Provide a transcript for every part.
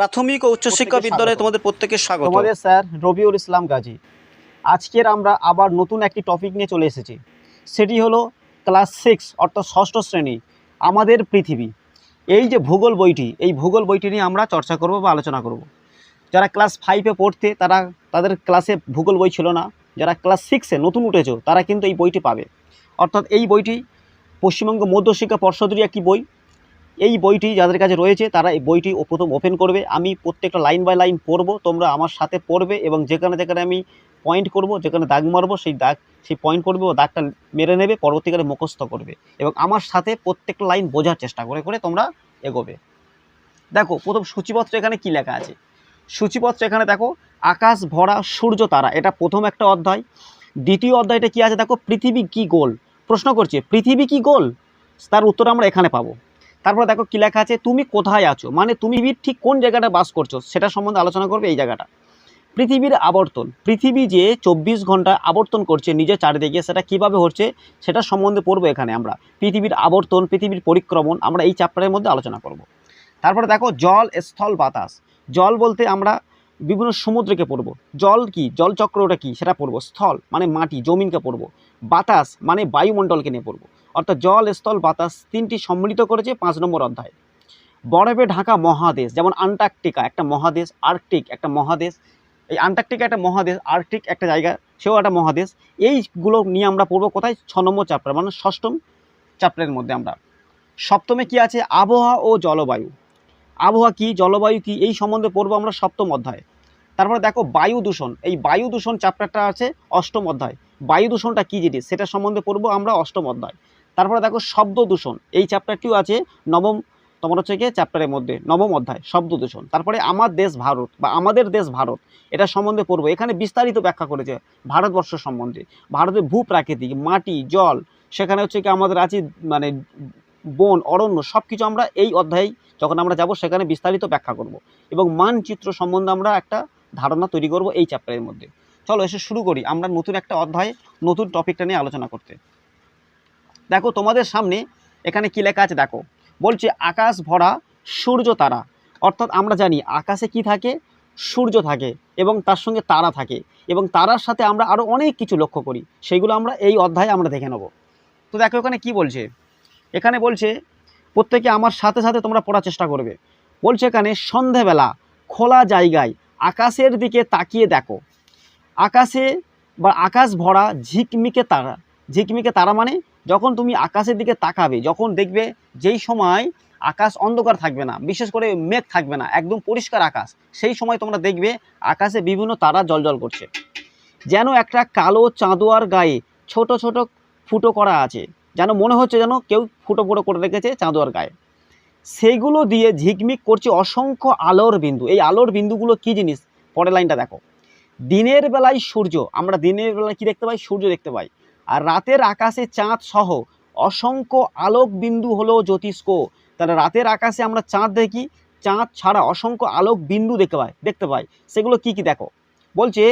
প্রাথমিক ও উচ্চশিক্ষা বিদ্যালয়ে তোমাদের প্রত্যেকে স্বাগত। তোমাদের স্যার রবিউল ইসলাম গাজী। আজকের আমরা আবার নতুন একটি টপিক নিয়ে চলে এসেছি। সেটি হলো ক্লাস সিক্স অর্থাৎ ষষ্ঠ শ্রেণি আমাদের পৃথিবী। এই যে ভূগোল বইটি এই ভূগোল বইটি নিয়ে আমরা চর্চা করব বা আলোচনা করব। যারা ক্লাস ফাইভে পড়তে তারা তাদের ক্লাসে ভূগোল বই ছিল না। যারা ক্লাস সিক্সে নতুন উঠেছো তারা কিন্তু এই বইটি পাবে। অর্থাৎ এই বইটি পশ্চিমবঙ্গ মধ্যশিক্ষা পর্ষদেরই একটি বই। এই বইটি যাদের কাছে রয়েছে, তারা এই বইটি প্রথম ওপেন করবে। আমি প্রত্যেকটা লাইন বাই লাইন পড়ব, তোমরা আমার সাথে পড়বে এবং যেখানে যেখানে আমি পয়েন্ট করব, যেখানে দাগ মারবো, সেই দাগ, সেই পয়েন্ট করবে ও দাগটা মেরে নেবে, পরবর্তীকালে মুখস্থ করবে এবং আমার সাথে প্রত্যেকটা লাইন বোঝার চেষ্টা করে করে তোমরা এগোবে। দেখো, প্রথম সূচিপত্র এখানে কি লেখা আছে? সূচিপত্র এখানে দেখো, আকাশ, ভরা, সূর্য, তারা। এটা প্রথম একটা অধ্যায়। দ্বিতীয় অধ্যায়টা কি আছে? দেখো, পৃথিবী কি গোল? প্রশ্ন করছে, পৃথিবী কি গোল? তার উত্তর আমরা এখানে পাবো। তারপর দেখো কি লেখা আছে, তুমি কোথায় আছো? মানে তুমি ঠিক কোন জায়গাটা বাস করছ, সেটা সম্বন্ধে আলোচনা করবে এই জায়গাটা। পৃথিবীর আবর্তন, পৃথিবী যে চব্বিশ ঘণ্টা আবর্তন করছে নিজের চারিদিকে, সেটা কীভাবে হচ্ছে, সেটা সম্বন্ধে পড়ব এখানে আমরা। পৃথিবীর আবর্তন, পৃথিবীর পরিক্রমণ, আমরা এই চ্যাপ্টারের মধ্যে আলোচনা করব। তারপরে দেখো, জল, স্থল, বাতাস। জল বলতে আমরা বিভিন্ন সমুদ্রকে পড়ব। জল কি? জলচক্র ওটা কি? সেটা পড়ব। স্থল মানে মাটি, জমিনকে পড়ব। বাতাস মানে বায়ুমণ্ডলকে নিয়ে পড়ব অর্থাৎ জল, স্থল, বাতাস তিনটি সম্মিলিত করেছে পাঁচ নম্বর অধ্যায়। বরফে ঢাকা মহাদেশ, যেমন আন্টার্কটিকা একটা মহাদেশ, আর্কটিক একটা মহাদেশ, এই আন্টার্কটিকা একটা মহাদেশ, আর্কটিক একটা জায়গা, সেও একটা মহাদেশ। এইগুলো নিয়ে আমরা পড়ব কোথায়? ছ নম্বর চ্যাপ্টার মানে ষষ্ঠম চ্যাপ্টারের মধ্যে আমরা। সপ্তমে কি আছে? আবহাওয়া ও জলবায়ু। আবহাওয়া কি, জলবায়ু কি, এই সম্বন্ধে পড়ব আমরা সপ্তম অধ্যায়ে। তারপরে দেখো বায়ু দূষণ। এই বায়ু দূষণ চ্যাপ্টারটা আছে অষ্টম অধ্যায়। বায়ু দূষণটা কী জিনিস? সেটা সম্বন্ধে পড়ব আমরা অষ্টম অধ্যায়। তারপরে দেখো শব্দ দূষণ। এই চ্যাপ্টারটিও আছে নবম, তোমার হচ্ছে গিয়ে চ্যাপ্টারের মধ্যে, নবম অধ্যায়, শব্দ দূষণ। তারপরে আমার দেশ ভারত বা আমাদের দেশ ভারত, এটা সম্বন্ধে পড়ব। এখানে বিস্তারিত ব্যাখ্যা করেছে ভারতবর্ষ সম্বন্ধে। ভারতের ভূ প্রাকৃতিক মাটি, জল, সেখানে হচ্ছে কি আমাদের আছে মানে বন, অরণ্য সব কিছু আমরা এই অধ্যায়ে যখন আমরা যাব, সেখানে বিস্তারিত ব্যাখ্যা করব। এবং মানচিত্র সম্বন্ধে আমরা একটা ধারণা তৈরি করব এই চ্যাপ্টারের মধ্যে। চলো এসে শুরু করি, আমরা নতুন একটা অধ্যায় নতুন টপিকটা নিয়ে আলোচনা করতে। দেখো, তোমাদের সামনে এখানে কি লেখা আছে দেখো, বলছে আকাশ ভরা, সূর্য তারা। অর্থাৎ আমরা জানি আকাশে কি থাকে? সূর্য থাকে এবং তার সঙ্গে তারা থাকে এবং তারার সাথে আমরা আরও অনেক কিছু লক্ষ্য করি সেইগুলো আমরা এই অধ্যায়ে আমরা দেখে নেব। তো দেখো, এখানে কি বলছে? এখানে বলছে, প্রত্যেকে আমার সাথে সাথে তোমরা পড়ার চেষ্টা করবে। বলছে এখানে, সন্ধেবেলা খোলা জায়গায় আকাশের দিকে তাকিয়ে দেখো। আকাশে বা আকাশ ভরা ঝিকমিকে তারা। ঝিকমিকে তারা মানে যখন তুমি আকাশের দিকে তাকাবে, যখন দেখবে যেই সময় আকাশ অন্ধকার থাকবে না, বিশেষ করে মেঘ থাকবে না, একদম পরিষ্কার আকাশ, সেই সময় তোমরা দেখবে আকাশে বিভিন্ন তারা জলজল করছে। যেন একটা কালো চাঁদোয়ার গায়ে ছোট ছোট ফুটো করা আছে, যেন মনে হচ্ছে যেন কেউ ফুটো ফুটো করে রেখেছে চাঁদোয়ার গায়ে। সেইগুলো দিয়ে ঝিকমিক করছে অসংখ্য আলোর বিন্দু। এই আলোর বিন্দুগুলো কী জিনিস? পরের লাইনটা দেখো। দিনের বেলায় সূর্য, আমরা দিনের বেলায় কী দেখতে পাই? সূর্য দেখতে পাই। আর রাতের আকাশে চাঁদ সহ অসংখ্য আলোক বিন্দু হলো জ্যোতিষ্ক। তাহলে রাতের আকাশে আমরা চাঁদ দেখি। চাঁদ ছাড়া অসংখ্য আলোক বিন্দু দেখতে পাই দেখতে পাই। সেগুলো কি কি দেখো? বলছে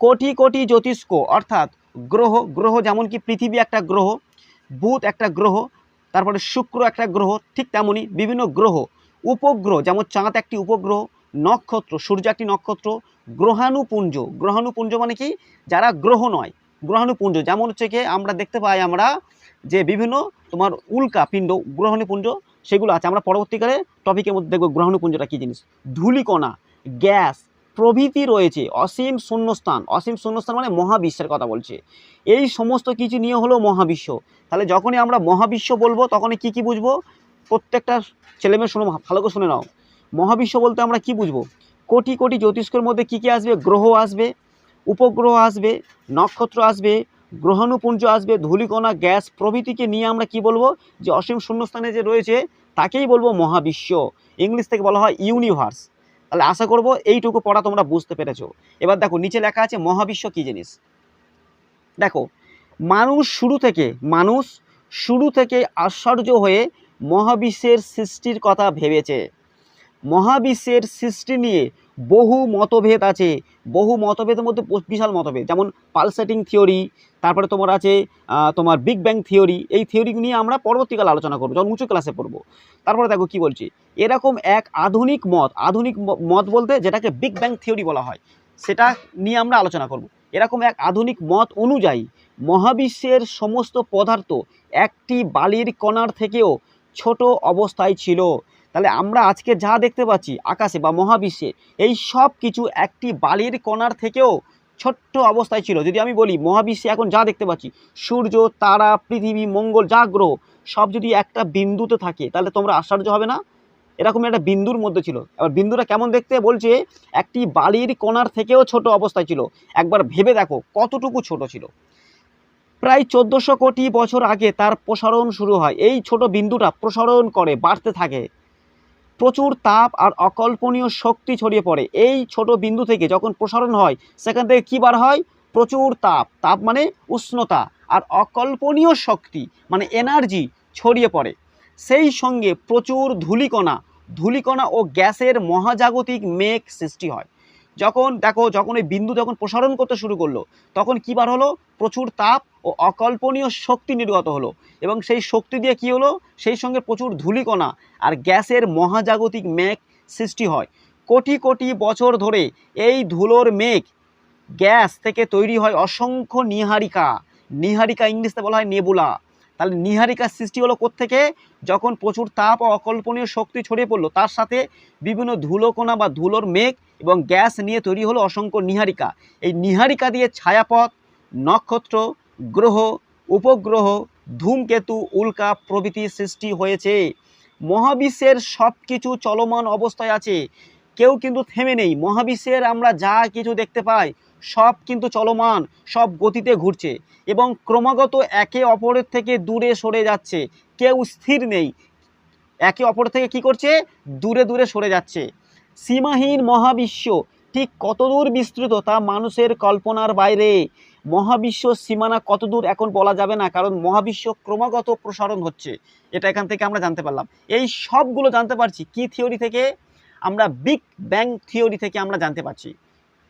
কোটি কোটি জ্যোতিষ্ক, অর্থাৎ গ্রহ গ্রহ যেমন কি পৃথিবী একটা গ্রহ বুধ একটা গ্রহ তারপরে শুক্র একটা গ্রহ, ঠিক তেমনই বিভিন্ন গ্রহ, উপগ্রহ, যেমন চাঁদ একটি উপগ্রহ, নক্ষত্র সূর্য একটি নক্ষত্র, গ্রহাণুপুঞ্জ গ্রহাণুপুঞ্জ মানে কি? যারা গ্রহ নয়, গ্রহাণুপুঞ্জ, যেমন হচ্ছে কি, আমরা দেখতে পাই আমরা যে বিভিন্ন তোমার উল্কা, পিণ্ড, গ্রহাণুপুঞ্জ, সেগুলো আছে। আমরা পরবর্তীকালে টপিকের মধ্যে দেখব গ্রহাণুপুঞ্জটা কী জিনিস? ধূলিকণা, গ্যাস প্রভৃতি রয়েছে, অসীম শূন্যস্থান। অসীম শূন্যস্থান মানে মহাবিশ্বের কথা বলছে। এই সমস্ত কিছু নিয়ে হলো মহাবিশ্ব। তাহলে যখনই আমরা মহাবিশ্ব বলব, তখনই কি কি বুঝব? প্রত্যেকটা ছেলেমেয়ে শোনো, ভালো করে শুনে নাও। মহাবিশ্ব বলতে আমরা কি বুঝব? কোটি কোটি জ্যোতিষ্কের মধ্যে কি কি আসবে? গ্রহ আসবে, উপগ্রহ আসবে, নক্ষত্র আসবে, গ্রহাণুপুঞ্জ আসবে, ধূলিকণা, গ্যাস প্রভৃতিকে নিয়ে আমরা কি বলব? যে অসীম শূন্যস্থানে যে রয়েছে, তাকেই বলব মহাবিশ্ব। ইংলিশ থেকে বলা হয় ইউনিভার্স। তাহলে আশা করব এইটুকু পড়া তোমরা বুঝতে পেরেছ। এবার দেখো, নিচে লেখা আছে মহাবিশ্ব কী জিনিস? দেখো, মানুষ শুরু থেকে, মানুষ শুরু থেকে আশ্চর্য হয়ে মহাবিশ্বের সৃষ্টির কথা ভেবেছে। মহাবিশ্বের সৃষ্টি নিয়ে বহু মতভেদ আছে। বহু মতভেদের মধ্যে বিশাল মতভেদ। যেমন পালসেটিং থিওরি, তারপরে তোমার আছে তোমার বিগ ব্যাং থিওরি। এই থিওরি নিয়ে আমরা পরবর্তীকালে আলোচনা করব, যখন উঁচু ক্লাসে পড়ব। তারপরে দেখো কি বলছি? এরকম এক আধুনিক মত আধুনিক মত বলতে যেটাকে বিগ ব্যাং থিওরি বলা হয়, সেটা নিয়ে আমরা আলোচনা করব। এরকম এক আধুনিক মত অনুযায়ী মহাবিশ্বের সমস্ত পদার্থ একটি বালির কণার থেকেও ছোট অবস্থায় ছিল। তাহলে আমরা আজকে যা দেখতে পাচ্ছি, আকাশে বা মহাবিশ্বে, এই সব কিছু একটি বালির কণার থেকেও ছোট্ট অবস্থায় ছিল। যদি আমি বলি, মহাবিশ্বে এখন যা দেখতে পাচ্ছি, সূর্য, তারা, পৃথিবী, মঙ্গল, যা গ্রহ, সব যদি একটা বিন্দুতে থাকে, তাহলে তোমরা আশ্চর্য হবে না? এরকম একটা বিন্দুর মধ্যে ছিল। এবার বিন্দুটা কেমন দেখতে বলছে, একটি বালির কণার থেকেও ছোট অবস্থায় ছিল। একবার ভেবে দেখো, কতটুকু ছোট ছিল। প্রায় চোদ্দোশো কোটি বছর আগে তার প্রসারণ শুরু হয়। এই ছোট বিন্দুটা প্রসারণ করে, বাড়তে থাকে। প্রচুর তাপ আর অকল্পনীয় শক্তি ছড়িয়ে পড়ে। এই ছোট বিন্দু থেকে যখন প্রসারণ হয়, সেখান থেকে কী বার হয়? প্রচুর তাপ। তাপ মানে উষ্ণতা আর অকল্পনীয় শক্তি মানে এনার্জি ছড়িয়ে পড়ে। সেই সঙ্গে প্রচুর ধুলিকণা। ধূলিকণা ও গ্যাসের মহাজাগতিক মেঘ সৃষ্টি হয়। যখন দেখো, যখন ওই বিন্দু যখন প্রসারণ করতে শুরু করল, তখন কী বার হলো? প্রচুর তাপ ও অকল্পনীয় শক্তি নির্গত হলো। এবং সেই শক্তি দিয়ে কী হলো? সেই সঙ্গে প্রচুর ধূলিকণা আর গ্যাসের মহাজাগতিক মেঘ সৃষ্টি হয়। কোটি কোটি বছর ধরে এই ধুলোর মেঘ গ্যাস থেকে তৈরি হয় অসংখ্য নিহারিকা। নিহারিকা ইংলিশে বলা হয় নেবুলা। তাহলে নিহারিকার সৃষ্টি হলো থেকে যখন প্রচুর তাপ ও অকল্পনীয় শক্তি ছড়িয়ে পড়ল, তার সাথে বিভিন্ন ধুলোকোনা বা ধুলোর মেঘ এবং গ্যাস নিয়ে তৈরি হলো অসংখ্য নিহারিকা। এই নিহারিকা দিয়ে ছায়াপথ, নক্ষত্র, গ্রহ, উপগ্রহ, ধূমকেতু, উল্কা প্রভৃতি সৃষ্টি হয়েছে। মহাবিশ্বের সব কিছু চলমান অবস্থায় আছে। কেউ কিন্তু থেমে নেই। মহাবিশ্বের আমরা যা কিছু দেখতে পাই সব কিন্তু চলমান, সব গতিতে ঘুরছে এবং ক্রমাগত একে অপরের থেকে দূরে সরে যাচ্ছে, কেউ স্থির নেই। একে অপর থেকে কি করছে? দূরে দূরে সরে যাচ্ছে। সীমাহীন মহাবিশ্ব ঠিক কতদূর বিস্তৃত তা মানুষের কল্পনার বাইরে। মহাবিশ্ব সীমানা কতদূর এখন বলা যাবে না, কারণ মহাবিশ্ব ক্রমাগত প্রসারণ হচ্ছে। এটা এখান থেকে আমরা জানতে পারলাম। এই সবগুলো জানতে পারছি কি থিওরি থেকে? আমরা বিগ ব্যাং থিওরি থেকে আমরা জানতে পারছি।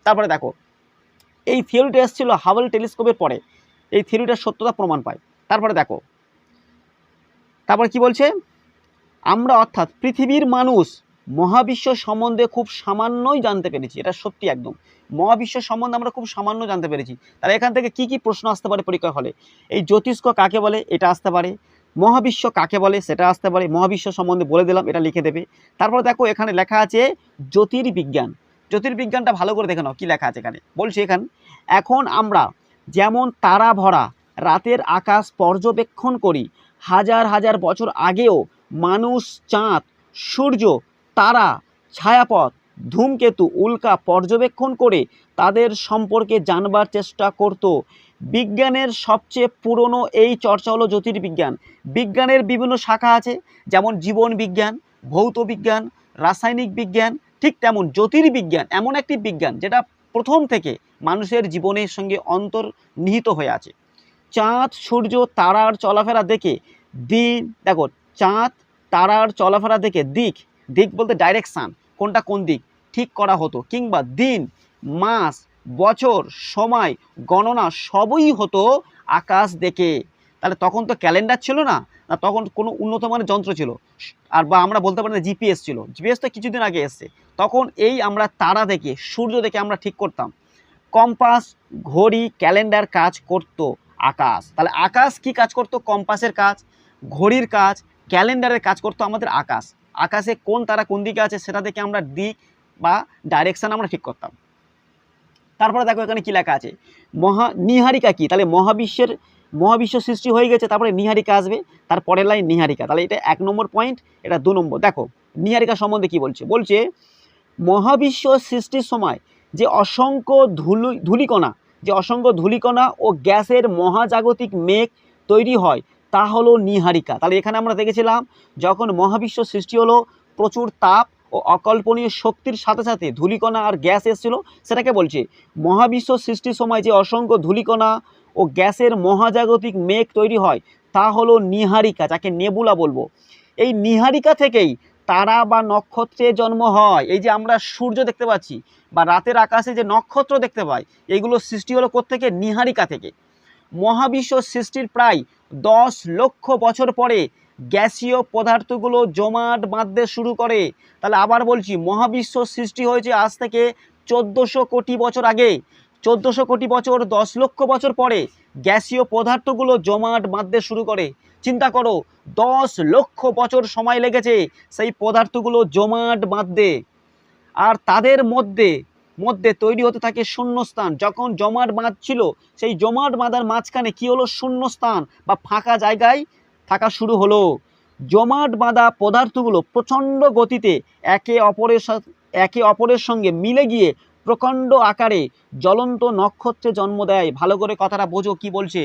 তারপরে দেখো এই থিওরিটা এসেছিল হাবল টেলিস্কোপের পরে। এই থিওরিটার সত্যতা প্রমাণ পায়। তারপরে দেখো। তারপরে কি বলছে? আমরা অর্থাৎ পৃথিবীর মানুষ মহাবিশ্ব সম্বন্ধে খুব সামান্যই জানতে পেরেছি। এটা সত্যি একদম। মহাবিশ্ব সম্বন্ধে আমরা খুব সামান্য জানতে পেরেছি। তাহলে এখান থেকে কি কি প্রশ্ন আসতে পারে পরীক্ষা হলে? এই জ্যোতিষ্ক কাকে বলে? এটা আসতে পারে। মহাবিশ্ব কাকে বলে? সেটা আসতে পারে। মহাবিশ্ব সম্বন্ধে বলে দিলাম, এটা লিখে দেবে। তারপর দেখো, এখানে লেখা আছে জ্যোতির্বিজ্ঞান। জ্যোতির্বিজ্ঞানটা ভালো করে দেখে নাও, কী লেখা আছে এখানে? বলছি এখান এখন আমরা যেমন তারা ভরা রাতের আকাশ পর্যবেক্ষণ করি, হাজার হাজার বছর আগেও মানুষ, চাঁদ, সূর্য, তারা, ছায়াপথ, ধূমকেতু, উল্কা পর্যবেক্ষণ করে তাদের সম্পর্কে জানবার চেষ্টা করত। বিজ্ঞানের সবচেয়ে পুরনো এই চর্চা হলো জ্যোতির্বিজ্ঞান, বিজ্ঞানের বিভিন্ন শাখা আছে, যেমন জীবন বিজ্ঞান, ভৌত বিজ্ঞান, রাসায়নিক বিজ্ঞান, ঠিক তেমন জ্যোতির্বিজ্ঞান, এমন একটি বিজ্ঞান যেটা প্রথম থেকে মানুষের জীবনের সঙ্গে অন্তর্নিহিত হয়ে আছে। চাঁদ, সূর্য, তারার চলাফেরা দেখে দিন দেখো, চাঁদ, তারার চলাফেরা দেখে দিক দিক বলতে ডাইরেকশান কোনটা কোন দিক, ঠিক করা হতো। কিংবা দিন, মাস, বছর, সময়, গণনা সবই হতো আকাশ দেখে। তাহলে তখন তো ক্যালেন্ডার ছিল না না তখন কোনো উন্নত মানের যন্ত্র ছিল। আর বা আমরা বলতে পারি না জিপিএস ছিল। জিপিএস তো কিছুদিন আগে এসছে। তখন এই আমরা তারা দেখে, সূর্য দেখে আমরা ঠিক করতাম। কম্পাস ঘড়ি ক্যালেন্ডার কাজ করতো আকাশ। তাহলে আকাশ কি কাজ করতো? কম্পাসের কাজ। ঘড়ির কাজ। ক্যালেন্ডারের কাজ করতো আমাদের আকাশ। আকাশে কোন তারা কোন দিকে আছে সেটা দেখে আমরা দিক বা ডাইরেকশান আমরা ঠিক করতাম। তারপরে দেখো এখানে কী লেখা আছে? মহা, নিহারিকা কী? তাহলে মহাবিশ্বের মহাবিশ্ব সৃষ্টি হয়ে গেছে, তারপরে নিহারিকা আসবে, তার পরের লাইন নিহারিকা। তাহলে এটা এক নম্বর পয়েন্ট এটা দু নম্বর। দেখো, নিহারিকা সম্বন্ধে কি বলছে? বলছে, মহাবিশ্ব সৃষ্টির সময় যে অসংখ্য ধুলি, ধূলিকণা, যে অসংখ্য ধুলিকণা ও গ্যাসের মহাজাগতিক মেঘ তৈরি হয়, তা হলো নিহারিকা। তাহলে এখানে আমরা দেখেছিলাম, যখন মহাবিশ্ব সৃষ্টি হলো, প্রচুর তাপ ও অকল্পনীয় শক্তির সাথে সাথে ধূলিকণা আর গ্যাস এসেছিল, সেটাকে বলছে, মহাবিশ্ব সৃষ্টির সময় যে অসংখ্য ধূলিকণা ও গ্যাসের মহাজাগতিক মেঘ তৈরি হয়, তা হলো নিহারিকা, যাকে নেবুলা বলব। এই নিহারিকা থেকেই তারা বা নক্ষত্রে জন্ম হয়। এই যে আমরা সূর্য দেখতে পাচ্ছি বা রাতের আকাশে যে নক্ষত্র দেখতে পাই, এগুলো সৃষ্টি হলো কোত্থেকে? নিহারিকা থেকে। মহাবিশ্ব সৃষ্টির প্রায় দশ লক্ষ বছর পরে গ্যাসীয় পদার্থগুলো জমাট বাঁধতে শুরু করে। তাহলে আবার বলছি, মহাবিশ্ব সৃষ্টি হয়েছে আজ থেকে চোদ্দোশো কোটি বছর আগে। চোদ্দোশো কোটি বছর, দশ লক্ষ বছর পরে গ্যাসীয় পদার্থগুলো জমাট বাঁধতে শুরু করে। চিন্তা করো, দশ লক্ষ বছর সময় লেগেছে সেই পদার্থগুলো জমাট বাঁধতে। আর তাদের মধ্যে মধ্যে তৈরি হতে থাকে শূন্যস্থান। যখন জমাট বাঁধছিল, সেই জমাট বাঁধার মাঝখানে কি হলো? শূন্যস্থান বা ফাঁকা জায়গায় থাকা শুরু হলো। জমাট বাঁধা পদার্থগুলো প্রচণ্ড গতিতে একে অপরের সাথে একে অপরের সঙ্গে মিলে গিয়ে প্রকাণ্ড আকারে জ্বলন্ত নক্ষত্রে জন্ম দেয়। ভালো করে কথাটা বোঝো কি বলছে?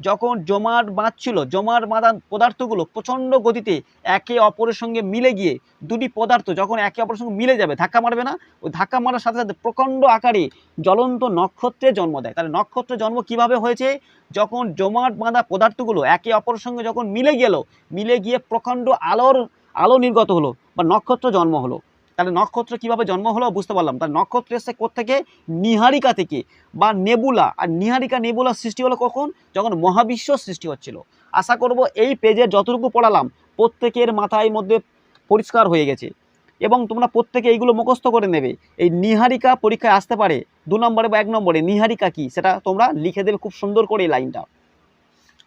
যখন জমাট বাঁধছিল, জমাট বাঁধা পদার্থগুলো প্রচণ্ড গতিতে একে অপরের সঙ্গে মিলে গিয়ে দুটি পদার্থ যখন একে অপরের সঙ্গে মিলে যাবে, ধাক্কা মারবে না? ওই ধাক্কা মারার সাথে সাথে প্রকাণ্ড আকারে জ্বলন্ত নক্ষত্রে জন্ম দেয়। তাহলে নক্ষত্রের জন্ম কীভাবে হয়েছে? যখন জমাট বাঁধা পদার্থগুলো একে অপরের সঙ্গে যখন মিলে গেল, মিলে গিয়ে প্রকাণ্ড আলোর, আলো নির্গত হলো বা নক্ষত্র জন্ম হলো। তাহলে নক্ষত্র কীভাবে জন্ম হলো বুঝতে পারলাম। তাহলে নক্ষত্র এসে থেকে নিহারিকা থেকে। বা নেবুলা। আর নিহারিকা নেবুলা সৃষ্টি হলো কখন? যখন মহাবিশ্ব সৃষ্টি হচ্ছিল। আশা করব এই পেজে যতটুকু পড়ালাম, প্রত্যেকের মাথায় মধ্যে পরিষ্কার হয়ে গেছে। এবং তোমরা প্রত্যেকে এইগুলো মুখস্থ করে নেবে। এই নিহারিকা পরীক্ষায় আসতে পারে দু নম্বরে বা এক নম্বরে। নিহারিকা কি? সেটা তোমরা লিখে দেবে খুব সুন্দর করে এই লাইনটা।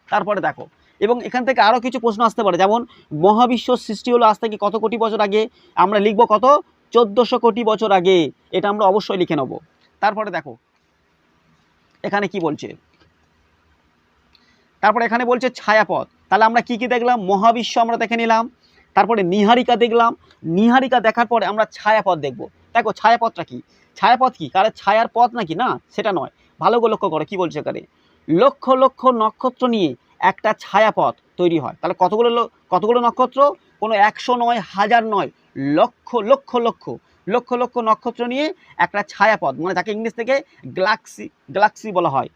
তারপরে দেখো। এবং এখান থেকে আরও কিছু প্রশ্ন আসতে পারে। যেমন, মহাবিশ্ব সৃষ্টি হলো আজ থেকে কত কোটি বছর আগে? আমরা লিখব কত? চোদ্দোশো কোটি বছর আগে। এটা আমরা অবশ্যই লিখে নেব। তারপরে দেখো, এখানে কি বলছে? তারপরে এখানে বলছে ছায়াপথ। তাহলে আমরা কি কি দেখলাম? মহাবিশ্ব আমরা দেখে নিলাম। তারপরে নিহারিকা দেখলাম। নিহারিকা দেখার পরে আমরা ছায়াপথ দেখব। দেখো, ছায়াপথটা কি? ছায়াপথ কি? কারে ছায়ার পথ নাকি? না, সেটা নয়। ভালো করে লক্ষ্য করো, কি বলছে এখানে? লক্ষ লক্ষ নক্ষত্র নিয়ে একটা ছায়াপথ তৈরি হয়। তাহলে কতগুলো কতগুলো নক্ষত্র? কোনো একশো নয়, হাজার নয়, লক্ষ লক্ষ লক্ষ লক্ষ লক্ষ নক্ষত্র নিয়ে একটা ছায়াপথ। মানে যাকে ইংলিশ থেকে গ্যালাক্সি গ্যালাক্সি বলা হয়।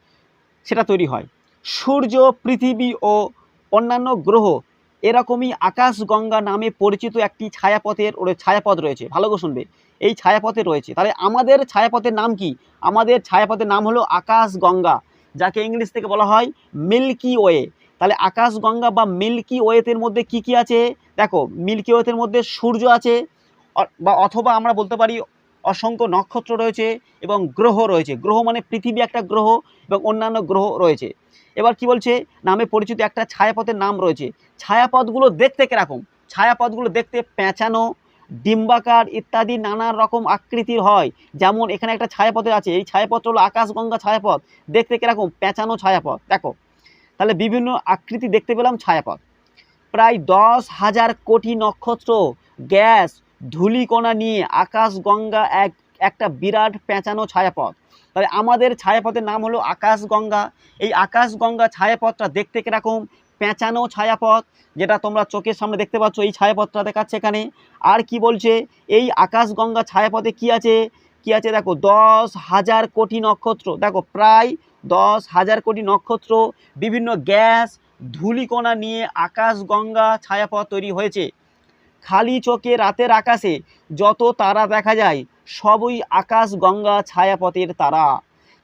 সেটা তৈরি হয়। সূর্য, পৃথিবী ও অন্যান্য গ্রহ এরকমই আকাশগঙ্গা নামে পরিচিত একটি ছায়াপথের ওর ছায়াপথ রয়েছে। ভালো করে শুনবে। এই ছায়াপথে রয়েছে। তাহলে আমাদের ছায়াপথের নাম কি? আমাদের ছায়াপথের নাম হলো আকাশগঙ্গা। যাকে ইংলিশ থেকে বলা হয় মিল্কি ওয়ে। তাহলে আকাশগঙ্গা বা মিল্কি ওয়েতের মধ্যে কি কি আছে? দেখো, মিল্কি ওয়েতের মধ্যে সূর্য আছে বা অথবা আমরা বলতে পারি অসংখ্য নক্ষত্র রয়েছে এবং গ্রহ রয়েছে। গ্রহ মানে পৃথিবী একটা গ্রহ এবং অন্যান্য গ্রহ রয়েছে। এবার কি বলছে? নামে পরিচিত একটা ছায়াপথের নাম রয়েছে। ছায়াপথগুলো দেখতে কীরকম? ছায়াপথগুলো দেখতে পেঁচানো ডিম্বাকার ইত্যাদি নানা রকম আকৃতির হয়। যেমন এখানে একটা ছায়াপথে আছে, এই ছায়াপথ হলো আকাশগঙ্গা ছায়াপথ। দেখতে কীরকম? পেঁচানো ছায়াপথ। দেখো, তাহলে বিভিন্ন আকৃতি দেখতে পেলাম ছায়াপথ। প্রায় দশ হাজার কোটি নক্ষত্র, গ্যাস, ধূলিকণা নিয়ে আকাশগঙ্গা এক, একটা বিরাট পেঁচানো ছায়াপথ। তাহলে আমাদের ছায়াপথের নাম হলো আকাশগঙ্গা। এই আকাশগঙ্গা ছায়াপথটা দেখতে কীরকম? পেঁচানো ছায়াপথ, যেটা তোমরা চোখের সামনে দেখতে পাচ্ছ এই ছায়াপথটা দেখাচ্ছে এখানে। আর কি বলছে? এই আকাশগঙ্গা ছায়াপথে কি আছে? কি আছে দেখো? দশ হাজার কোটি নক্ষত্র। দেখো, প্রায় দশ হাজার কোটি নক্ষত্র, বিভিন্ন গ্যাস, ধূলিকণা নিয়ে আকাশগঙ্গা ছায়াপথ তৈরি হয়েছে। খালি চোখে রাতের আকাশে যত তারা দেখা যায়, সবই আকাশগঙ্গা ছায়াপথের তারা।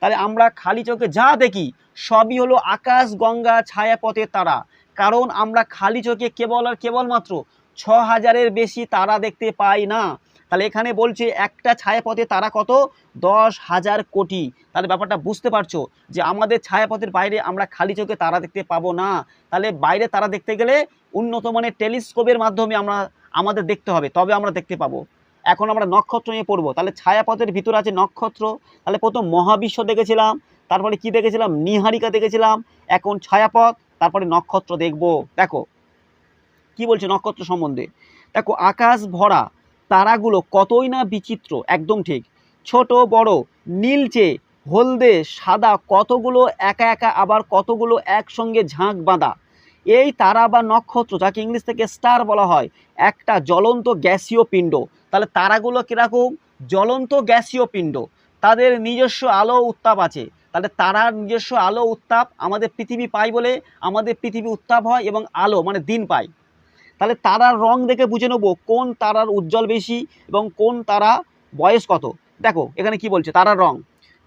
তাহলে আমরা খালি চোখে যা দেখি, সবই হলো আকাশগঙ্গা ছায়াপথের তারা। কারণ আমরা খালি চোখে কেবল আর কেবলমাত্র ছ হাজারের বেশি তারা দেখতে পাই না। তাহলে এখানে বলছে একটা ছায়াপথে তারা কত? দশ হাজার কোটি। তাহলে ব্যাপারটা বুঝতে পারছ যে আমাদের ছায়াপথের বাইরে আমরা খালি চোখে তারা দেখতে পাবো না। তাহলে বাইরে তারা দেখতে গেলে উন্নত মানের টেলিস্কোপের মাধ্যমে আমরা, আমাদের দেখতে হবে, তবে আমরা দেখতে পাবো। এখন আমরা নক্ষত্র নিয়ে পড়ব। তাহলে ছায়াপথের ভিতর আছে নক্ষত্র। তাহলে প্রথম মহাবিশ্ব দেখেছিলাম, তারপরে কি দেখেছিলাম? নিহারিকা দেখেছিলাম, এখন ছায়াপথ, তারপরে নক্ষত্র দেখব। দেখো, কি বলছে নক্ষত্র সম্বন্ধে? দেখো, আকাশ ভরা, তারাগুলো কতই না বিচিত্র, একদম ঠিক। ছোট, বড়, নীলচে, হলদে, সাদা, কতগুলো একা একা, আবার কতগুলো একসঙ্গে ঝাঁক বাঁধা। এই তারা বা নক্ষত্র, যাকে ইংলিশ থেকে স্টার বলা হয়, একটা জ্বলন্ত গ্যাসীয় পিণ্ড। তাহলে তারাগুলো কীরকম? জ্বলন্ত গ্যাসীয় পিণ্ড। তাদের নিজস্ব আলো উত্তাপ আছে। তাহলে তারার নিজস্ব আলো উত্তাপ আমাদের পৃথিবী পায় বলে আমাদের পৃথিবী উত্তাপ হয় এবং আলো মানে দিন পায়। তাহলে তারার রং দেখে বুঝে নেব কোন তারার উজ্জ্বল বেশি এবং কোন তারা বয়স কত। দেখো, এখানে কি বলছে? তারার রং।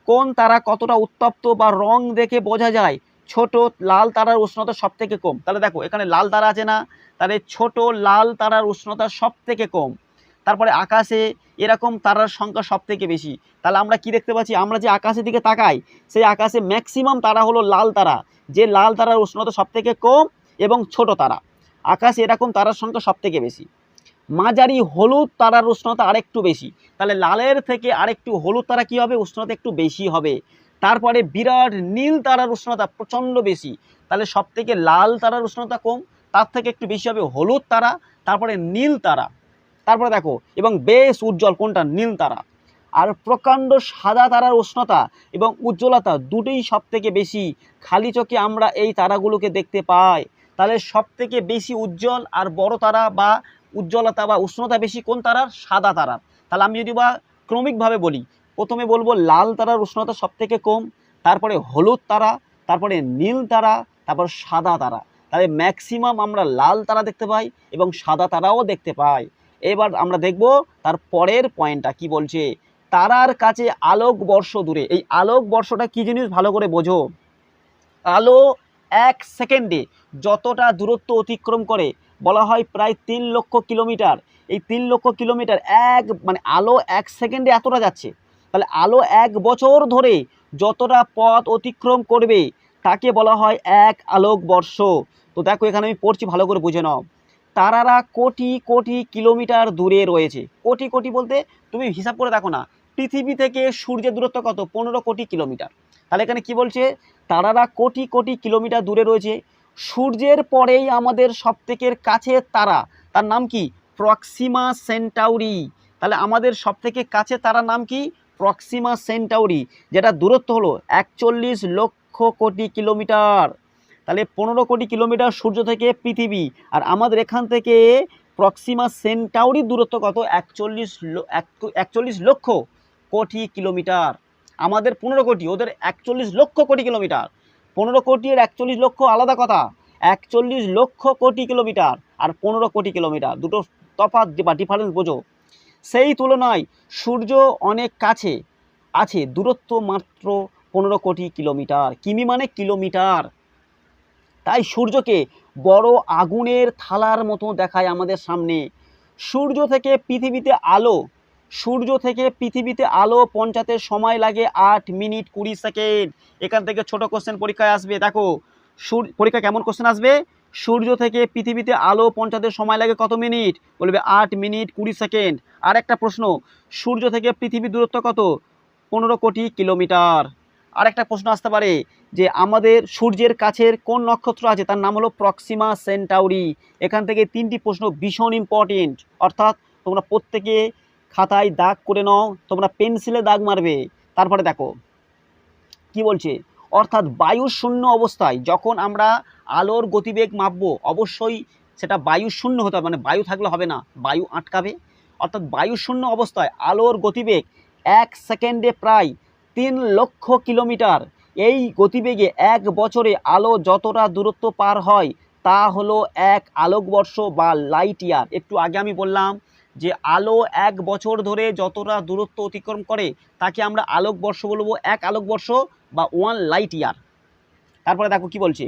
কোন তারা কতটা উত্তপ্ত বা রং দেখে বোঝা যায়? ছোট লাল তারার উষ্ণতা সব থেকে কম। তাহলে দেখো, এখানে লাল তারা আছে না? তাহলে ছোট লাল তারার উষ্ণতা সব থেকে কম। তারপরে আকাশে এরকম তারার সংখ্যা সব থেকে বেশি। তাহলে আমরা কি দেখতে পাচ্ছি? আমরা যে আকাশের দিকে তাকাই, সেই আকাশে ম্যাক্সিমাম তারা হলো লাল তারা। যে লাল তারার উষ্ণতা সব থেকে কম এবং ছোট তারা। আকাশে এরকম তারার সংখ্যা সব থেকে বেশি। মাঝারি হলুদ তারার উষ্ণতা আরেকটু বেশি। তাহলে লালের থেকে আরেকটু হলুদ তারা কি হবে? উষ্ণতা একটু বেশি হবে। তারপরে বিরাট নীল তারার উষ্ণতা প্রচণ্ড বেশি। তাহলে সব থেকে লাল তারার উষ্ণতা কম, তার থেকে একটু বেশি হবে হলুদ তারা, তারপরে নীল তারা। তারপরে দেখো, এবং বেশ উজ্জ্বল, কোনটা? নীল তারা। আর প্রকাণ্ড সাদা তারার উষ্ণতা এবং উজ্জ্বলতা দুটোই সব থেকে বেশি। খালি চোখে আমরা এই তারাগুলোকে দেখতে পাই। তাহলে সব থেকে বেশি উজ্জ্বল আর বড় তারা বা উজ্জ্বলতা বা উষ্ণতা বেশি কোন তারার? সাদা তারার। তাহলে আমি যদি বা ক্রমিকভাবে বলি, প্রথমে বলব লাল তারার উষ্ণতা সব থেকে কম, তারপরে হলুদ তারা, তারপরে নীল তারা, তারপর সাদা তারা। তাহলে ম্যাক্সিমাম আমরা লাল তারা দেখতে পাই এবং সাদা তারাও দেখতে পাই। এবার আমরা দেখব তার পরের পয়েন্টটা কি বলছে? তারার কাছে আলোক বর্ষ দূরে। এই আলোক বর্ষটা কি জিনিস? ভালো করে বোঝো। আলো এক সেকেন্ডে যতটা দূরত্ব অতিক্রম করে, বলা হয় প্রায় তিন লক্ষ কিলোমিটার। এই তিন লক্ষ কিলোমিটার এক মানে আলো এক সেকেন্ডে এতটা যাচ্ছে। তাহলে আলো এক বছর ধরে যতটা পথ অতিক্রম করবে, তাকে বলা হয় এক আলোক বর্ষ। তো দেখো এখানে আমি পড়ছি, ভালো করে বুঝে নাও। তারারা কোটি কোটি কিলোমিটার দূরে রয়েছে। কোটি কোটি বলতে তুমি হিসাব করে দেখো না, পৃথিবী থেকে সূর্যের দূরত্ব কত? পনেরো কোটি কিলোমিটার। তাহলে এখানে কি বলছে? তারারা কোটি কোটি কিলোমিটার দূরে রয়েছে। সূর্যের পরেই আমাদের সবথেকে কাছে তারা। তার নাম কি? Proxima Centauri. তাহলে আমাদের সবথেকে কাছে তারার নাম কি? Proxima Centauri. যেটা দূরত্ব হলো একচল্লিশ লক্ষ কোটি কিলোমিটার। তাহলে পনেরো কোটি কিলোমিটার সূর্য থেকে পৃথিবী। আর আমাদের এখান থেকে প্রক্সিমা সেন্টাউরির দূরত্ব কত? একচল্লিশ একচল্লিশ লক্ষ কোটি কিলোমিটার। আমাদের পনেরো কোটি, ওদের একচল্লিশ লক্ষ কোটি কিলোমিটার। পনেরো কোটি আর একচল্লিশ লক্ষ আলাদা কথা। একচল্লিশ লক্ষ কোটি কিলোমিটার আর পনেরো কোটি কিলোমিটার। দুটো তফাৎ বা ডিফারেন্স বোঝো। সেই তুলনায় সূর্য অনেক কাছে আছে। দূরত্ব মাত্র পনেরো কোটি কিলোমিটার। কিমি মানে কিলোমিটার। তাই সূর্যকে বড় আগুনের থালার মতো দেখায় আমাদের সামনে। সূর্য থেকে পৃথিবীতে আলো, সূর্য থেকে পৃথিবীতে আলো পৌঁছাতে সময় লাগে আট মিনিট কুড়ি সেকেন্ড। এখান থেকে ছোট কোশ্চেন পরীক্ষায় আসবে, দেখো, সূর্য, পরীক্ষা কেমন কোশ্চেন আসবে? সূর্য থেকে পৃথিবীতে আলো পৌঁছাতে সময় লাগে কত মিনিট? বলবে আট মিনিট কুড়ি সেকেন্ড। আর একটা প্রশ্ন, সূর্য থেকে পৃথিবীর দূরত্ব কত? পনেরো কোটি কিলোমিটার। আর একটা প্রশ্ন আসতে পারে যে আমাদের সূর্যের কাছের কোন নক্ষত্র আছে? তার নাম হলো প্রক্সিমা সেন্টাউরি। এখান থেকে তিনটি প্রশ্ন ভীষণ ইম্পর্টেন্ট অর্থাৎ তোমরা প্রত্যেকে খাতায় দাগ করে নাও, তোমরা পেন্সিলে দাগ মারবে। তারপরে দেখো, কি বলছে? অর্থাৎ বায়ু শূন্য অবস্থায় যখন আমরা আলোর গতিবেগ মাপবো, অবশ্যই সেটা বায়ু শূন্য হতে হবে মানে বায়ু থাকলে হবে না, বায়ু আটকাবে। অর্থাৎ বায়ু শূন্য অবস্থায় আলোর গতিবেগ এক সেকেন্ডে প্রায় তিন লক্ষ কিলোমিটার। এই গতিবেগে এক বছরে আলো যতটা দূরত্ব পার হয়, তা হলো এক আলোকবর্ষ বা লাইট ইয়ার। একটু আগে আমি বললাম যে, আলো এক বছর ধরে যতটা দূরত্ব অতিক্রম করে, তাকে আমরা আলোকবর্ষ বলব। এক আলোকবর্ষ বা ওয়ান লাইট ইয়ার তারপরে দেখো কি বলছে?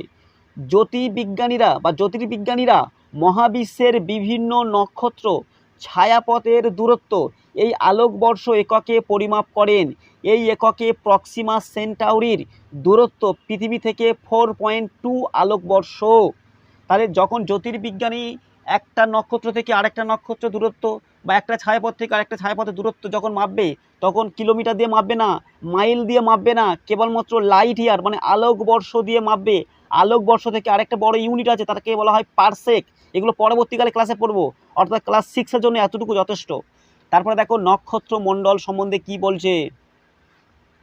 জ্যোতির্বিজ্ঞানীরা বা জ্যোতির্বিজ্ঞানীরা মহাবিশ্বের বিভিন্ন নক্ষত্র, ছায়াপথের দূরত্ব এই আলোকবর্ষ এককে পরিমাপ করেন। এই এককে প্রক্সিমা সেন্টাউরির দূরত্ব পৃথিবী থেকে ফোর পয়েন্ট টু আলোকবর্ষ। তাহলে যখন জ্যোতির্বিজ্ঞানী একটা নক্ষত্র থেকে আরেকটা নক্ষত্র দূরত্ব বা একটা ছায়াপথ থেকে আরেকটা ছায়াপথের দূরত্ব যখন মাপবে, তখন কিলোমিটার দিয়ে মাপবে না, মাইল দিয়ে মাপবে না, কেবলমাত্র লাইট ইয়ার মানে আলোকবর্ষ দিয়ে মাপবে। আলোকবর্ষ থেকে আরেকটা বড় ইউনিট আছে, তাকে বলা হয় পারসেক। এগুলো পরবর্তীকালে ক্লাসে পড়ব। অর্থাৎ ক্লাস সিক্সের জন্য এতটুকু যথেষ্ট। তারপরে দেখো নক্ষত্র মণ্ডল সম্বন্ধে কি বলছে?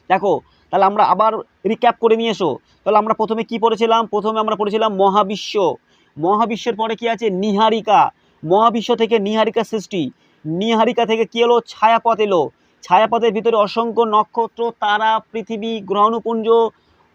দেখো, তাহলে আমরা আবার রিক্যাপ করে নিয়ে এসো। তাহলে আমরা প্রথমে কি পড়েছিলাম? প্রথমে আমরা পড়েছিলাম মহাবিশ্ব। মহাবিশ্বের পরে কি আছে? নিহারিকা। মহাবিশ্ব থেকে নিহারিকা সৃষ্টি। নিহারিকা থেকে কি এলো? ছায়াপথ এলো। ছায়াপথের ভিতরে অসংখ্য নক্ষত্র, তারা, পৃথিবী, গ্রহণপুঞ্জ,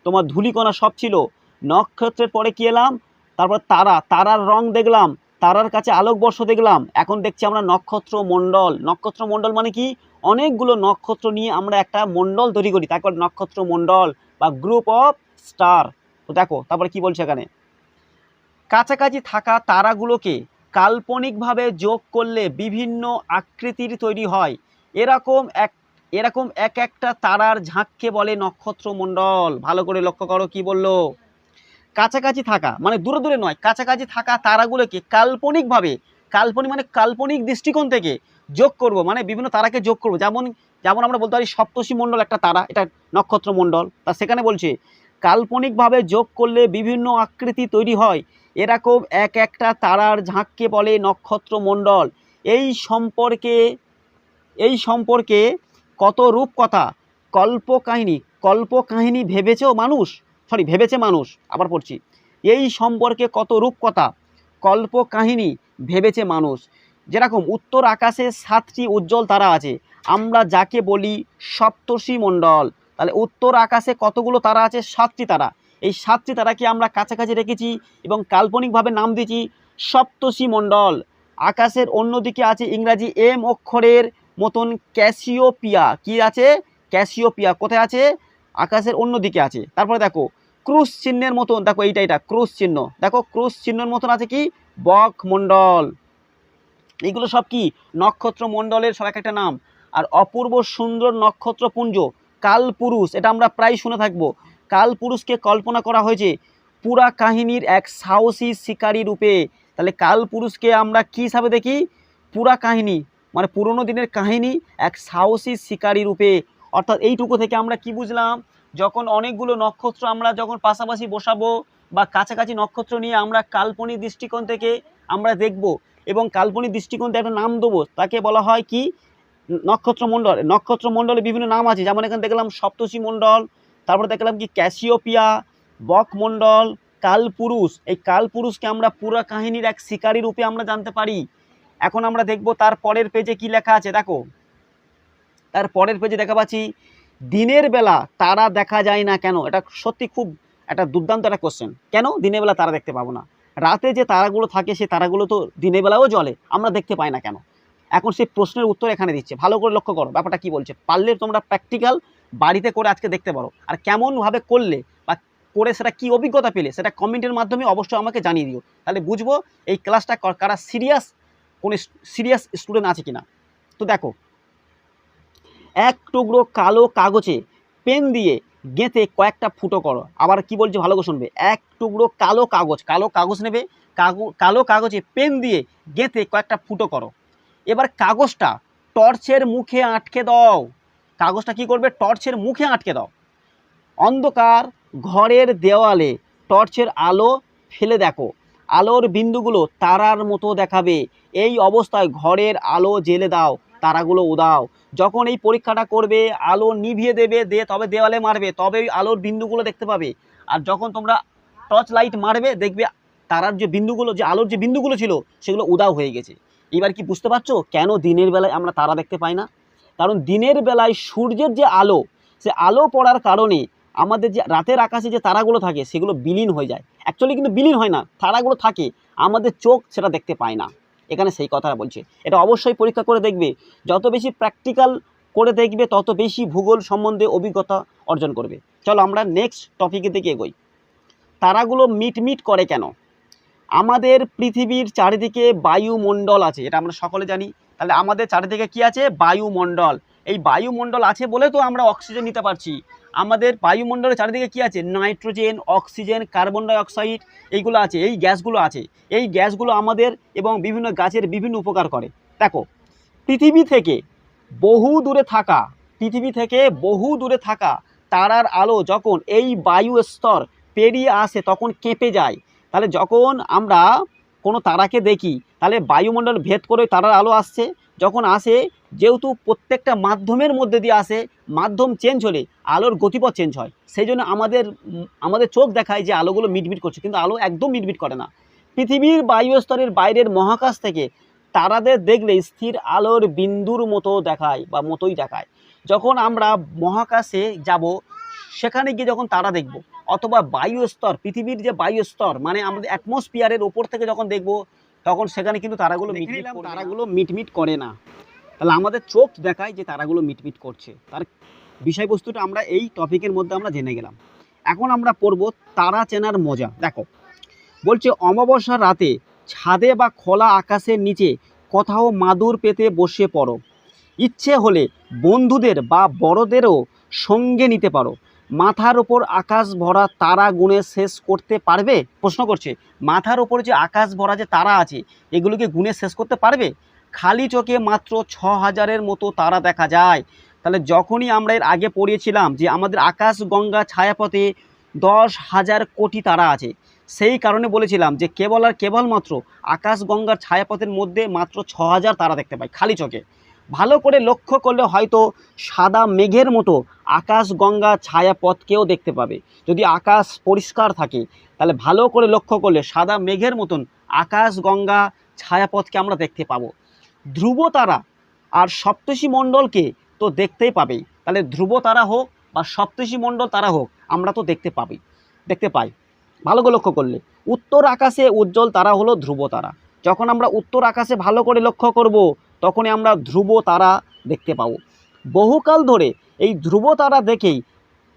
তোমার ধূলিকণা সব ছিল। নক্ষত্রের পরে কি এলাম? তারপর তারা। তারার রং দেখলাম। তারার কাছে আলোকবর্ষ দেখলাম। এখন দেখছি আমরা নক্ষত্র মণ্ডল। নক্ষত্র মণ্ডল মানে কি? অনেকগুলো নক্ষত্র নিয়ে আমরা একটা মণ্ডল তৈরি করি। তারপর নক্ষত্র মণ্ডল বা গ্রুপ অফ স্টার তো দেখো, তারপরে কি বলছে এখানে? কাছাকাছি থাকা তারাগুলোকে কাল্পনিকভাবে যোগ করলে বিভিন্ন আকৃতির তৈরি হয়। এরকম এক এরকম এক একটা তারার ঝাঁককে বলে নক্ষত্রমণ্ডল ভালো করে লক্ষ্য করো কি বলল? কাছাকাছি থাকা মানে দূরে দূরে নয়, কাছাকাছি থাকা তারাগুলোকে কাল্পনিকভাবে, কাল্পনিক মানে কাল্পনিক দৃষ্টিকোণ থেকে যোগ করব মানে বিভিন্ন তারাকে যোগ করব। যেমন যেমন আমরা বলতে পারি সপ্তর্ষি মণ্ডল একটা তারা, এটা নক্ষত্র মণ্ডল। তা সেখানে বলছে, কাল্পনিকভাবে যোগ করলে বিভিন্ন আকৃতি তৈরি হয়। এরকম এক একটা তারার ঝাঁককে বলে নক্ষত্র মণ্ডল। এই সম্পর্কে এই সম্পর্কে কত রূপকথা, কল্পকাহিনী কল্পকাহিনী ভেবেছেও মানুষ? সরি, ভেবেছে মানুষ, আবার পড়ছি। এই সম্পর্কে কত রূপকথা, কল্পকাহিনী ভেবেছে মানুষ। যেরকম উত্তর আকাশে সাতটি উজ্জ্বল তারা আছে, আমরা যাকে বলি সপ্তর্ষি মণ্ডল, তাহলে উত্তর আকাশে কতগুলো তারা আছে? সাতটি তারা। এই সাতটি তারাকে আমরা কাছাকাছি রেখেছি এবং কাল্পনিকভাবে নাম দিয়েছি সপ্তর্ষি মণ্ডল। আকাশের অন্যদিকে আছে ইংরাজি এম অক্ষরের মতন ক্যাসিওপিয়া। কি আছে? ক্যাসিওপিয়া। কোথায় আছে? আকাশের অন্যদিকে আছে। তারপরে দেখো ক্রুশ চিহ্নের মতন, দেখো এইটা এটা ক্রুশ চিহ্ন। দেখো ক্রুশ চিহ্নের মতন আছে কি? বক মণ্ডল এগুলো সব কি? নক্ষত্র মণ্ডলের সব এক একটা নাম। আর অপূর্ব সুন্দর নক্ষত্রপুঞ্জ কালপুরুষ, এটা আমরা প্রায় শুনে থাকব। কালপুরুষকে কল্পনা করা হয়েছে পুরা কাহিনীর এক সাহসী শিকারী রূপে। তাহলে কালপুরুষকে আমরা কী হিসাবে দেখি? পুরা কাহিনী মানে পুরনো দিনের কাহিনী, এক সাহসী শিকারী রূপে। অর্থাৎ এইটুকু থেকে আমরা কি বুঝলাম? যখন অনেকগুলো নক্ষত্র আমরা যখন পাশাপাশি বসাবো বা কাছাকাছি নক্ষত্র নিয়ে আমরা কাল্পনিক দৃষ্টিকোণ থেকে আমরা দেখব এবং কাল্পনিক দৃষ্টিকোণ থেকে একটা নাম দেবো। তাকে বলা হয় কি? নক্ষত্র মণ্ডল। নক্ষত্র মণ্ডলে বিভিন্ন নাম আছে। যেমন এখানে দেখলাম সপ্তর্ষি মণ্ডল, তারপরে দেখলাম কি ক্যাসিওপিয়া, বক মণ্ডল, কালপুরুষ। এই কালপুরুষকে আমরা পুরো কাহিনীর এক শিকারী রূপে আমরা জানতে পারি। এখন আমরা দেখব তার পরের পেজে কি লেখা আছে? দেখো। তার পরের পেজে দেখা পাচ্ছি দিনের বেলা তারা দেখা যায় না কেন? এটা সত্যি খুব একটা দুর্দান্ত একটা কোশ্চেন কেন? দিনের বেলা তারা দেখতে পাবো না। রাতে যে তারাগুলো থাকে সে তারাগুলো তো দিনের বেলাও জ্বলে। আমরা দেখতে পাই না কেন? এখন সেই প্রশ্নের উত্তর এখানে দিচ্ছে। ভালো করে লক্ষ্য করো, ব্যাপারটা কি বলছে? পারলে তোমরা প্র্যাকটিক্যাল বাড়িতে করে আজকে দেখতে পারো। আর কেমনভাবে করলে বা করে সেটা কি অভিজ্ঞতা পেলে, সেটা কমেন্টের মাধ্যমে অবশ্যই আমাকে জানিয়ে দিও। তাহলে বুঝব এই ক্লাসটা কারা সিরিয়াস কোন সিরিয়াস স্টুডেন্ট আছে কিনা? তো দেখো এক টুকরো কালো কাগজে পেন দিয়ে গেঁথে কয়েকটা ফুটো করো। আবার কি বলছে ভালো করে শুনবে? এক টুকরো কালো কাগজ। কালো কাগজ নেবে? কালো কাগজে পেন দিয়ে গেঁথে কয়েকটা ফুটো করো। এবার কাগজটা টর্চের মুখে আটকে দাও। কাগজটা কি করবে? টর্চের মুখে আটকে দাও। অন্ধকার ঘরের দেওয়ালে টর্চের আলো ফেলে দেখো। আলোর বিন্দুগুলো তারার মতো দেখাবে। এই অবস্থায় ঘরের আলো জেলে দাও। তারাগুলো উদাও। যখন এই পরীক্ষাটা করবে, আলো নিভিয়ে দেবে দিয়ে তবে দেওয়ালে মারবে, তবে ওই আলোর বিন্দুগুলো দেখতে পাবে। আর যখন তোমরা টর্চ লাইট মারবে, দেখবে তারার যে বিন্দুগুলো, যে আলোর যে বিন্দুগুলো ছিল, সেগুলো উদাও হয়ে গেছে। এবার কি বুঝতে পারছ? কেন দিনের বেলায় আমরা তারা দেখতে পাই না? কারণ দিনের বেলায় সূর্যের যে আলো, সে আলো পড়ার কারণে আমাদের যে রাতের আকাশে যে তারাগুলো থাকে, সেগুলো বিলীন হয়ে যায়। অ্যাকচুয়ালি কিন্তু বিলীন হয় না, তারাগুলো থাকে। আমাদের চোখ সেটা দেখতে পায় না। এখানে সেই কথাটা বলছে। এটা অবশ্যই পরীক্ষা করে দেখবে। যত বেশি প্র্যাকটিক্যাল করে দেখবে, তত বেশি ভূগোল সম্বন্ধে অভিজ্ঞতা অর্জন করবে। চলো আমরা নেক্সট টপিকের দিকে এগোই। তারাগুলো মিটমিট করে কেন? আমাদের পৃথিবীর চারিদিকে বায়ুমণ্ডল আছে, এটা আমরা সকলে জানি। তাহলে আমাদের চারিদিকে কি আছে? বায়ুমণ্ডল। এই বায়ুমণ্ডল আছে বলে তো আমরা অক্সিজেন নিতে পারছি। আমাদের বায়ুমণ্ডলের চারিদিকে কি আছে? Nitrogen, oxygen, carbon dioxide এইগুলো আছে, এই গ্যাসগুলো আছে। এই গ্যাসগুলো আমাদের এবং বিভিন্ন গাছের বিভিন্ন উপকার করে। দেখো, পৃথিবী থেকে বহু দূরে থাকা, পৃথিবী থেকে বহু দূরে থাকা তারার আলো যখন এই বায়ু স্তর পেরিয়ে আসে, তখন কেঁপে যায়। তাহলে যখন আমরা কোনো তারাকে দেখি, তাহলে বায়ুমণ্ডল ভেদ করে তারার আলো আসছে। যখন আসে, যেহেতু প্রত্যেকটা মাধ্যমের মধ্যে দিয়ে আসে, মাধ্যম চেঞ্জ হলে আলোর গতিপথ চেঞ্জ হয়। সেই জন্য আমাদের আমাদের চোখ দেখায় যে আলোগুলো মিটমিট করছে, কিন্তু আলো একদম মিটমিট করে না। পৃথিবীর বায়ুস্তরের বাইরের মহাকাশ থেকে তারাদের দেখলে স্থির আলোর বিন্দুর মতো দেখায় বা মতোই দেখায়। যখন আমরা মহাকাশে যাব, সেখানে গিয়ে যখন তারা দেখব, অথবা বায়ুস্তর, পৃথিবীর যে বায়ুস্তর মানে আমাদের অ্যাটমসফিয়ারের ওপর থেকে যখন দেখব তখন সেখানে কিন্তু তারাগুলো মিটমিট। তারাগুলো মিটমিট করে না। তাহলে আমাদের চোখ দেখায় যে তারাগুলো মিটমিট করছে। তার বিষয়বস্তুটা আমরা এই টপিকের মধ্যে আমরা জেনে গেলাম। এখন আমরা পড়ব তারা চেনার মজা। দেখো বলছে অমাবস্যার রাতে ছাদে বা খোলা আকাশের নিচে কোথাও মাদুর পেতে বসে পড়ো। ইচ্ছে হলে বন্ধুদের বা বড়দেরও সঙ্গে নিতে পারো। মাথার ওপর আকাশ ভরা তারা গুণে শেষ করতে পারবে? প্রশ্ন করছে, মাথার ওপর যে আকাশ ভরা যে তারা আছে, এগুলোকে গুণে শেষ করতে পারবে? খালি চোখে মাত্র ছ হাজারের মতো তারা দেখা যায়। তাহলে যখনই আমরা এর আগে পড়িয়েছিলাম যে আমাদের আকাশ, গঙ্গা, ছায়াপথে দশ হাজার কোটি তারা আছে, সেই কারণে বলেছিলাম যে কেবল আর কেবলমাত্র আকাশ, গঙ্গার, ছায়াপথের মধ্যে মাত্র ছ হাজার তারা দেখতে পাই, খালি চোখে। ভালো করে লক্ষ্য করলে হয়তো সাদা মেঘের মতো আকাশ, গঙ্গা ছায়াপথকেও দেখতে পাবে। যদি আকাশ পরিষ্কার থাকে, তাহলে ভালো করে লক্ষ্য করলে সাদা মেঘের মতন আকাশ, গঙ্গা ছায়াপথকে আমরা দেখতে পাবো। ধ্রুব তারা আর সপ্তর্ষি মণ্ডলকে তো দেখতেই পাবেই। তাহলে ধ্রুব তারা হোক বা সপ্তর্ষি মণ্ডল তারা হোক, আমরা তো দেখতে পাবই, দেখতে পাই। ভালো করে লক্ষ্য করলে, উত্তর আকাশে উজ্জ্বল তারা হলো ধ্রুব তারা। যখন আমরা উত্তর আকাশে ভালো করে লক্ষ্য করব তখনই আমরা ধ্রুব তারা দেখতে পাবো। বহুকাল ধরে এই ধ্রুব তারা দেখেই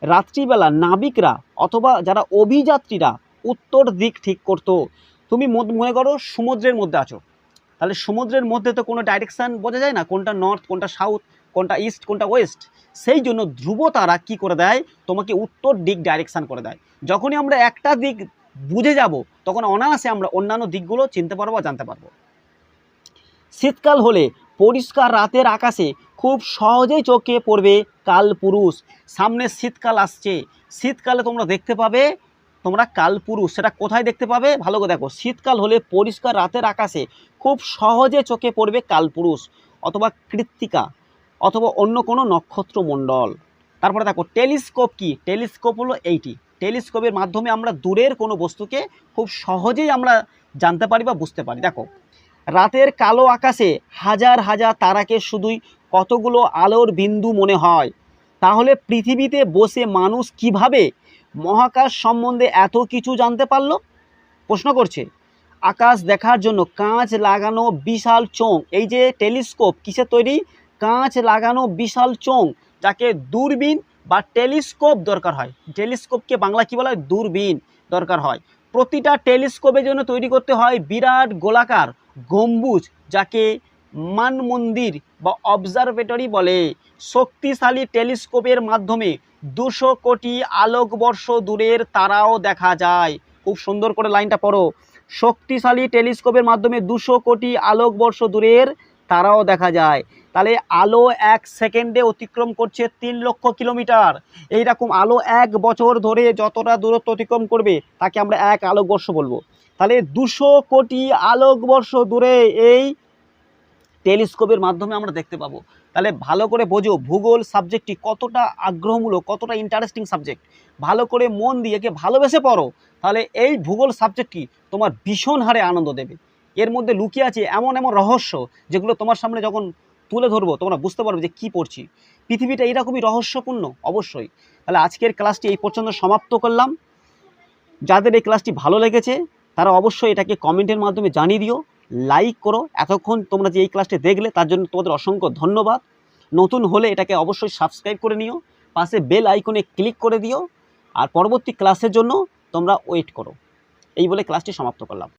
রাত্রিবেলা নাবিকরা অথবা যারা অভিযাত্রীরা উত্তর দিক ঠিক করতো। তুমি মনে করো সমুদ্রের মধ্যে আছো। তাহলে সমুদ্রের মধ্যে তো কোনো ডাইরেকশান বোঝা যায় না, কোনটা নর্থ কোনটা সাউথ কোনটা ইস্ট কোনটা ওয়েস্ট সেই জন্য ধ্রুব তারা কী করে দেয়? তোমাকে উত্তর দিক ডাইরেকশান করে দেয়। যখনই আমরা একটা দিক বুঝে যাব, তখন অনায়াসে আমরা অন্যান্য দিকগুলো চিনতে পারব বা জানতে পারব। শীতকাল হলে পরিষ্কার রাতের আকাশে খুব সহজেই চোখে পড়বে কালপুরুষ সামনে শীতকাল আসছে। শীতকালে তোমরা দেখতে পাবে, তোমরা কালপুরুষ সেটা কোথায় দেখতে পাবে? ভালো করে দেখো। শীতকাল হলে পরিষ্কার রাতের আকাশে খুব সহজে চোখে পড়বে কালপুরুষ অথবা কৃত্তিকা অথবা অন্য কোনো নক্ষত্রমণ্ডল। তারপরে দেখো, টেলিস্কোপ কি? টেলিস্কোপ হলো এইটি। টেলিস্কোপের মাধ্যমে আমরা দূরের কোনো বস্তুকে খুব সহজেই আমরা জানতে পারি বা বুঝতে পারি। দেখো রাতের কালো আকাশে হাজার হাজার তারাকে শুধুই কতগুলো আলোর বিন্দু মনে হয়? তাহলে পৃথিবীতে বসে মানুষ কীভাবে মহাকাশ সম্বন্ধে এত কিছু জানতে পারল? প্রশ্ন করছে। আকাশ দেখার জন্য কাঁচ লাগানো বিশাল চোঙ। এই যে টেলিস্কোপ কিসের তৈরি? কাঁচ লাগানো বিশাল চোঙ, যাকে দূরবীন বা টেলিস্কোপ দরকার হয়। টেলিস্কোপকে বাংলা কী বলা হয়? দূরবীন দরকার হয়। প্রতিটা টেলিস্কোপের জন্য তৈরি করতে হয় বিরাট গোলাকার গম্বুজ, যাকে মান মন্দির বা অবজারভেটরি বলে। শক্তিশালী টেলিস্কোপের মাধ্যমে দুশো কোটি আলোকবর্ষ দূরের তারাও দেখা যায়। খুব সুন্দর করে লাইনটা পড়ো। শক্তিশালী টেলিস্কোপের মাধ্যমে দুশো কোটি আলোকবর্ষ দূরের তারাও দেখা যায়। তাহলে আলো এক সেকেন্ডে অতিক্রম করছে তিন লক্ষ কিলোমিটার। এইরকম আলো এক বছর ধরে যতটা দূরত্ব অতিক্রম করবে, তাকে আমরা এক আলোকবর্ষ বলব। তাহলে দুশো কোটি আলোকবর্ষ দূরে এই টেলিস্কোপের মাধ্যমে আমরা দেখতে পাবো। তাহলে ভালো করে বোঝো ভূগোল সাবজেক্টটি কতটা আগ্রহমূলক, কতটা ইন্টারেস্টিং সাবজেক্ট ভালো করে মন দিয়ে একে ভালোবেসে পড়ো। তাহলে এই ভূগোল সাবজেক্টটি তোমার ভীষণ হারে আনন্দ দেবে। এর মধ্যে লুকিয়ে আছে এমন এমন রহস্য যেগুলো তোমার সামনে যখন তুলে ধরবো, তোমরা বুঝতে পারবে যে কী পড়ছি। পৃথিবীটা এইরকমই রহস্যপূর্ণ, অবশ্যই। তাহলে আজকের ক্লাসটি এই পর্যন্ত সমাপ্ত করলাম। যাদের এই ক্লাসটি ভালো লেগেছে, তারা অবশ্যই এটাকে কমেন্টের মাধ্যমে জানিয়ে দিও লাইক করো। এতক্ষণ তোমরা যে এই ক্লাসটি দেখলে, তার জন্য তোমাদের অসংখ্য ধন্যবাদ। নতুন হলে এটাকে অবশ্যই সাবস্ক্রাইব করে নিও, পাশে বেল আইকনে ক্লিক করে দিও, আর পরবর্তী ক্লাসের জন্য তোমরা ওয়েট করো। এই বলে ক্লাসটি সমাপ্ত করলাম।